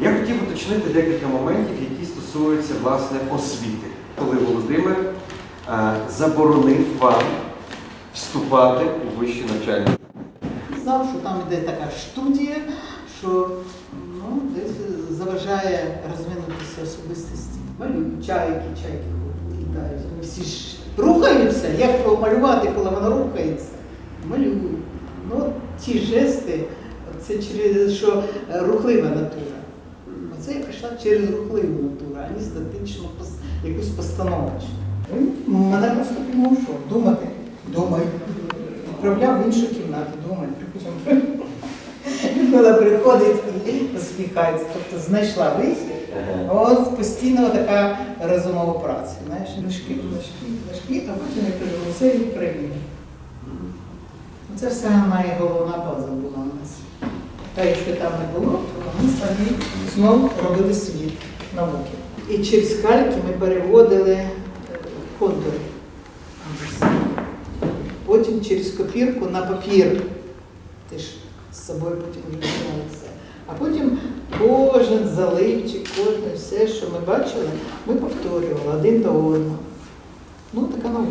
Я хотів уточнити декілька моментів, які стосуються власне освіти, коли Володимир е, заборонив вам вступати у вищі навчальні. Знав, що там іде така студія, що ну, десь заважає розвинутися особистості. Малюють чайки, чайки літають. Вони всі ж рухаються. Як малювати, коли воно рухається? Малюють. Ну, ті жести, це через що рухлива натура. Через рухливу натуру, а не статичну пос- якусь постановочну. Мене просто підмушував думати. Думай. Відправляв в іншу кімнату, думай, припустимо. Людмила приходить і посміхається, тобто знайшла вихід. От постійно така розумова праця. Знаєш, книжки, книжки, книжки, а потім я кажу, це Україна. Це все найголовна база була у нас. Та якщо там не було, самі знову робили світ науки. І через кальки ми переводили е, контури. Потім через копірку на папір. Ти ж з собою потім виписали все. А потім кожен заливчик, кожне все, що ми бачили, ми повторювали один до одного. Ну, така наука.